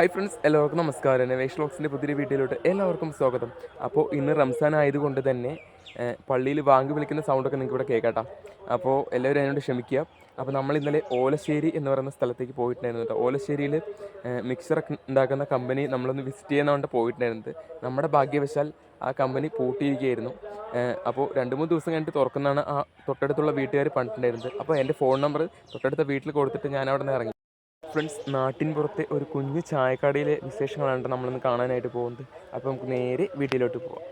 Hi friends എല്ലാവർക്കും നമസ്കാരം. നവേഷ് വ്ളോഗ്സിന്റെ പുതിയ വീഡിയോയിലോട്ട് എല്ലാവർക്കും സ്വാഗതം. അപ്പോൾ ഇന്ന് റംസാൻ ആയതുകൊണ്ട് തന്നെ പള്ളിയിൽ വാങ്ങി വിളിക്കുന്ന സൗണ്ടൊക്കെ നിങ്ങൾക്ക് ഇവിടെ കേൾക്കാട്ടോ. അപ്പോൾ എല്ലാവരും അതിനോട് ക്ഷമിക്കുക. അപ്പോൾ നമ്മൾ ഇന്നലെ ഓലശ്ശേരി എന്ന് പറയുന്ന സ്ഥലത്തേക്ക് പോയിട്ടുണ്ടായിരുന്നു ഓലശ്ശേരിയിൽ മിക്സറൊക്കെ ഉണ്ടാക്കുന്ന കമ്പനി നമ്മളൊന്ന് വിസിറ്റ് ചെയ്യുന്നതുകൊണ്ട് പോയിട്ടുണ്ടായിരുന്നത് നമ്മുടെ ഭാഗ്യവശാൽ ആ കമ്പനി പൂട്ടിയിരിക്കുകയായിരുന്നു. അപ്പോൾ രണ്ട് മൂന്ന് ദിവസം കഴിഞ്ഞിട്ട് തുറക്കുന്നതാണ് ആ തൊട്ടടുത്തുള്ള വീട്ടുകാർ പണിട്ടുണ്ടായിരുന്നത് അപ്പോൾ എന്റെ ഫോൺ നമ്പർ തൊട്ടടുത്ത വീട്ടിൽ കൊടുത്തിട്ട് ഞാൻ അവിടെ നിന്ന് ഇറങ്ങി. ഫ്രണ്ട്സ് നാട്ടിൻ പുറത്തെ ഒരു കുഞ്ഞു ചായക്കടയിലെ വിശേഷങ്ങളാണ് നമ്മളിന്ന് കാണാനായിട്ട് പോകുന്നത്. അപ്പോൾ നമുക്ക് നേരെ വീട്ടിലോട്ട് പോവാം.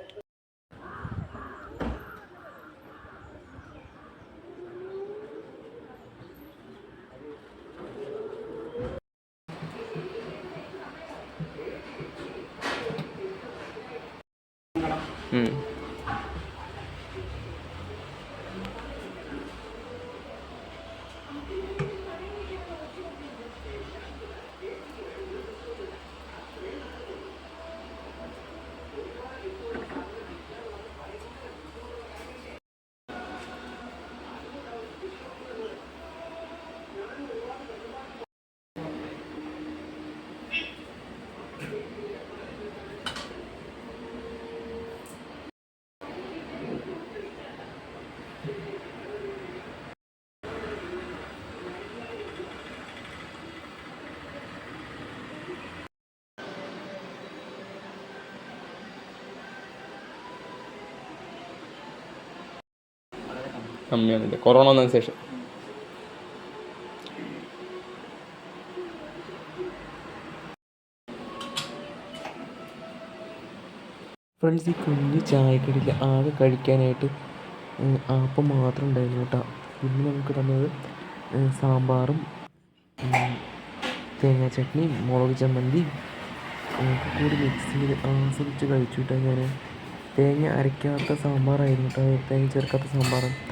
കമ്മിയാണല്ലേ കൊറോണ വന്നതിന് ശേഷം. ഫ്രണ്ട്സ് ഈ കുഞ്ഞ് ചായക്കടയിൽ ആകെ കഴിക്കാനായിട്ട് ആപ്പം മാത്രം ഉണ്ടായിരുന്നു കേട്ടോ. പിന്നെ നമുക്ക് തന്നത് സാമ്പാറും തേങ്ങാ ചട്നിയും മുളക് ചമ്മന്തി കൂടി മിക്സ് ചെയ്ത് ആസ്വദിച്ച് കഴിച്ചു കേട്ടോ ഞാൻ തേങ്ങ അരയ്ക്കാത്ത സാമ്പാറായിരുന്നു കേട്ടോ തേങ്ങ ചേർക്കാത്ത സാമ്പാറ് ഉം, ആ,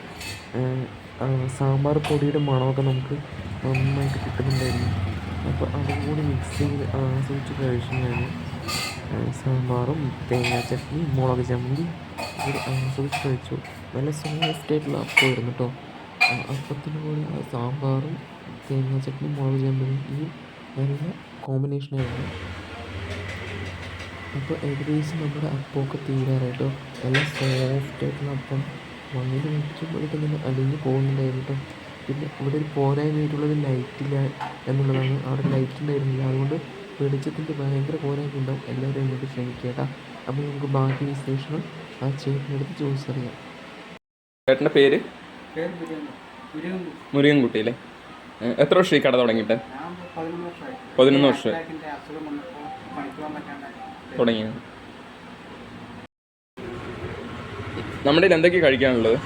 സാമ്പാർ പൊടിയുടെ മണമൊക്കെ നമുക്ക് നന്നായിട്ട് കിട്ടുന്നുണ്ടായിരുന്നു. അപ്പോൾ അതുകൂടി മിക്സ് ചെയ്ത് ആസ്വദിച്ച് കഴിച്ചു ഞാൻ സാമ്പാറും തേങ്ങാ ചട്നി മുളക് ചമ്മന്തി ഇവിടെ ആസ്വദിച്ച് കഴിച്ചു. നല്ല സോഫ്റ്റ് ആയിട്ടുള്ള അപ്പമായിരുന്നു കേട്ടോ അപ്പത്തിന് കൂടെ സാമ്പാറും തേങ്ങാ ചട്നി മുളക് ചമ്മന്തി ഈ നല്ല കോമ്പിനേഷനായിരുന്നു അപ്പോൾ ഏകദേശം നമ്മുടെ അപ്പമൊക്കെ തീരാറായിട്ടോ നല്ല സോഫ്റ്റ് ആയിട്ടുള്ള അപ്പം. വായിൽ വയ്ക്കുമ്പോഴേക്കും തന്നെ അലിഞ്ഞു പോകുന്നുണ്ടായിരുന്നു കേട്ടോ. പിന്നെ ഇവിടെ ഒരു പോരായ്മയായിട്ടുള്ളത് ലൈറ്റില്ല എന്നുള്ളതാണ് അവിടെ ലൈറ്റ് ഉണ്ടായിരുന്നില്ല അതുകൊണ്ട് വെളിച്ചത്തിന്റെ ഭയങ്കര പോരായ്മ ഉണ്ടാവും എല്ലാവരും എന്നോട് ക്ഷമിക്കുക കേട്ടോ. അപ്പോൾ നമുക്ക് ബാക്കി വിശേഷങ്ങൾ ആ ചേട്ടനടുത്ത് ചോദിച്ചറിയാം. ചേട്ടന്റെ പേര്? മുരുകൻകുട്ടി അല്ലേ? എത്ര വർഷമായി കട തുടങ്ങിയിട്ട്? ഞാൻ പതിനൊന്ന് വർഷമായി. വർഷം തുടങ്ങിയത് അത് എന്തൊക്കെ കഴിക്കാനുള്ളത്?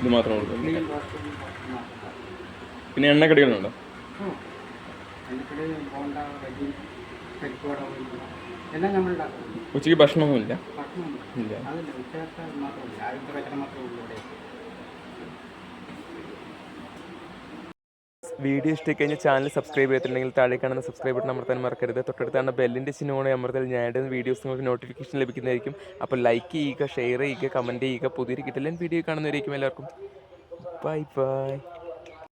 ഇത് മാത്രമേ ഉള്ളൂ. പിന്നെ എണ്ണക്കടികളുണ്ടോ? ഉച്ചയ്ക്ക് ഭക്ഷണമൊന്നുമില്ല? ഭക്ഷണമൊന്നും ഇല്ല. വീഡിയോ ഇഷ്ടമായി ചാനൽ സബ്സ്ക്രൈബ് ചെയ്തിട്ടുണ്ടെങ്കിൽ താഴെ കാണുന്ന സബ്സ്ക്രൈബ് ബട്ടൺ അമർത്താൻ മറക്കരുത്. തൊട്ടടുത്താണ് ബെല്ലിന്റെ ചിഹ്നമാണ് അമർത്താൽ ഞാൻ വീഡിയോസ് നിങ്ങൾക്ക് നോട്ടിഫിക്കേഷൻ ലഭിക്കുന്നതായിരിക്കും. അപ്പോൾ ലൈക്ക് ചെയ്യുക ഷെയർ ചെയ്യുക കമന്റ് ചെയ്യുക. പുതിയൊരു കിട്ടലൻ വീഡിയോ കാണുന്നവരായിരിക്കും എല്ലാവർക്കും. Bye bye